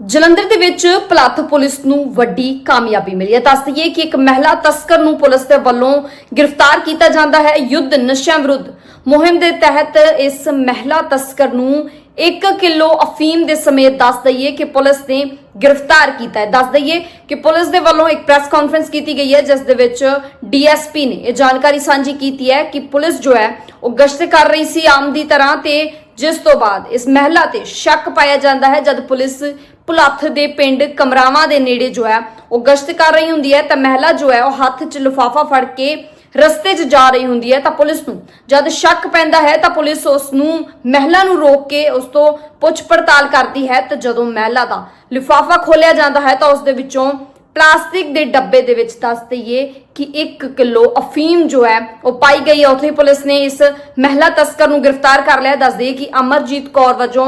ਜਲੰਧਰ ਦੇ ਵਿੱਚ ਪਲੱਥ ਪੁਲਿਸ ਨੂੰ ਵੱਡੀ ਕਾਮਯਾਬੀ ਮਿਲੀ ਹੈ। ਦੱਸ ਦਈਏ ਕਿ ਇੱਕ ਮਹਿਲਾ ਤਸਕਰ ਨੂੰ ਪੁਲਿਸ ਦੇ ਵੱਲੋਂ ਗ੍ਰਿਫਤਾਰ ਕੀਤਾ ਜਾਂਦਾ ਹੈ। ਯੁੱਧ ਨਸ਼ਿਆਂ ਵਿਰੁੱਧ ਮੁਹਿੰਮ ਦੇ ਤਹਿਤ ਇਸ ਮਹਿਲਾ ਤਸਕਰ ਨੂੰ 1 ਕਿਲੋ ਅਫੀਮ ਦੇ ਸਮੇਤ ਦੱਸ ਦਈਏ ਕਿ ਪੁਲਿਸ ਨੇ ਗ੍ਰਿਫਤਾਰ ਕੀਤਾ ਹੈ। ਦੱਸ ਦਈਏ ਕਿ ਪੁਲਿਸ ਦੇ ਵੱਲੋਂ ਇੱਕ ਪ੍ਰੈਸ ਕਾਨਫਰੰਸ ਕੀਤੀ ਗਈ ਹੈ, ਜਿਸ ਦੇ ਵਿੱਚ ਡੀਐਸਪੀ ਨੇ ਇਹ ਜਾਣਕਾਰੀ ਸਾਂਝੀ ਕੀਤੀ ਹੈ ਕਿ ਪੁਲਿਸ ਜੋ ਹੈ, ਉਹ ਗਸ਼ਤ ਕਰ ਰਹੀ ਸੀ ਆਮ ਦੀ ਤਰ੍ਹਾਂ ਤੇ ਜਿਸ ਤੋਂ ਬਾਅਦ ਇਸ ਮਹਿਲਾ ਤੇ ਸ਼ੱਕ ਪਾਇਆ ਜਾਂਦਾ ਹੈ। ਜਦ ਪੁਲਿਸ ਪੁਲੱਥ ਦੇ ਪਿੰਡ ਕਮਰਾਵਾਂ ਦੇ ਨੇੜੇ ਜੋ ਹੈ, ਉਹ ਗਸ਼ਤ ਕਰ ਰਹੀ ਹੁੰਦੀ ਹੈ, ਤਾਂ ਮਹਿਲਾ ਜੋ ਹੈ, ਉਹ ਹੱਥ 'ਚ ਲਿਫਾਫਾ ਫੜ ਕੇ ਰਸਤੇ 'ਚ ਜਾ ਰਹੀ ਹੁੰਦੀ ਹੈ, ਤਾਂ ਪੁਲਿਸ ਨੂੰ ਜਦ ਸ਼ੱਕ ਪੈਂਦਾ ਹੈ, ਤਾਂ ਪੁਲਿਸ ਉਸ ਨੂੰ ਮਹਿਲਾ ਨੂੰ ਰੋਕ ਕੇ ਉਸ ਤੋਂ ਪੁੱਛ ਪੜਤਾਲ ਕਰਦੀ ਹੈ। ਤਾਂ ਜਦੋਂ ਮਹਿਲਾ ਦਾ ਲਿਫਾਫਾ ਖੋਲਿਆ ਜਾਂਦਾ ਹੈ, ਤਾਂ ਉਸ ਦੇ ਵਿੱਚੋਂ ਪਲਾਸਟਿਕ ਦੇ ਡੱਬੇ ਦੇ ਵਿੱਚ ਦੱਸ ਦਈਏ ਕਿ 1 ਕਿਲੋ ਅਫੀਮ ਜੋ ਹੈ, ਉਹ ਪਾਈ ਗਈ ਹੈ। ਉੱਥੇ ਹੀ ਪੁਲਿਸ ਨੇ ਇਸ ਮਹਿਲਾ ਤਸਕਰ ਨੂੰ ਗ੍ਰਿਫਤਾਰ ਕਰ ਲਿਆ। ਦੱਸ ਦਈਏ ਕਿ ਅਮਰਜੀਤ ਕੌਰ ਵਜੋਂ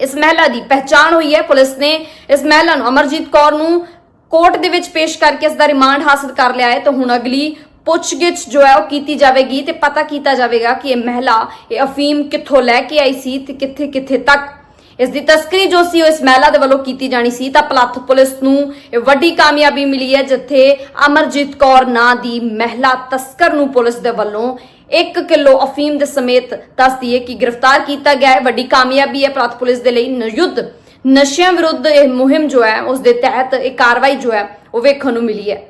ਇਸ ਮਹਿਲਾ ਦੀ ਪਹਿਚਾਣ ਹੋਈ ਹੈ। ਪੁਲਿਸ ਨੇ ਇਸ ਮਹਿਲਾ ਨੂੰ ਅਮਰਜੀਤ ਕੌਰ ਨੂੰ ਕੋਰਟ ਦੇ ਵਿੱਚ ਪੇਸ਼ ਕਰਕੇ ਇਸ ਦਾ ਰਿਮਾਂਡ ਹਾਸਲ ਕਰ ਲਿਆ ਹੈ। ਤਾਂ ਹੁਣ ਅਗਲੀ ਪੁੱਛਗਿੱਛ ਜੋ ਹੈ, ਉਹ ਕੀਤੀ ਜਾਵੇਗੀ ਤੇ ਪਤਾ ਕੀਤਾ ਜਾਵੇਗਾ ਕਿ ਇਹ ਮਹਿਲਾ, ਇਹ ਅਫੀਮ ਕਿੱਥੋਂ ਲੈ ਕੇ ਆਈ ਸੀ ਤੇ ਕਿੱਥੇ ਕਿੱਥੇ ਤੱਕ ਇਸ ਦੀ ਤਸਕਰੀ ਜੋ ਸੀ ਉਹ ਇਸ ਮਹਿਲਾ ਦੇ ਵੱਲੋਂ ਕੀਤੀ ਜਾਣੀ ਸੀ, ਤਾਂ ਪਲੱਥ ਪੁਲਿਸ ਨੂੰ ਇਹ ਵੱਡੀ ਕਾਮਯਾਬੀ ਮਿਲੀ ਹੈ, ਜਿੱਥੇ ਅਮਰਜੀਤ ਕੌਰ ਨਾਂ ਦੀ ਮਹਿਲਾ ਤਸਕਰ ਨੂੰ ਪੁਲਿਸ ਦੇ ਵੱਲੋਂ 1 ਕਿਲੋ ਅਫੀਮ ਦੇ ਸਮੇਤ ਦੱਸਦੀ ਹੈ ਕਿ ਗ੍ਰਿਫਤਾਰ ਕੀਤਾ ਗਿਆ ਹੈ। ਵੱਡੀ ਕਾਮਯਾਬੀ ਹੈ ਪਲੱਥ ਪੁਲਿਸ ਦੇ ਲਈ। ਨ- ਨਸ਼ਿਆਂ ਵਿਰੁੱਧ ਇਹ ਮੁਹਿੰਮ ਜੋ ਹੈ, ਉਸ ਦੇ ਤਹਿਤ ਇਹ ਕਾਰਵਾਈ ਜੋ ਹੈ, ਉਹ ਵੇਖਣ ਨੂੰ ਮਿਲੀ ਹੈ।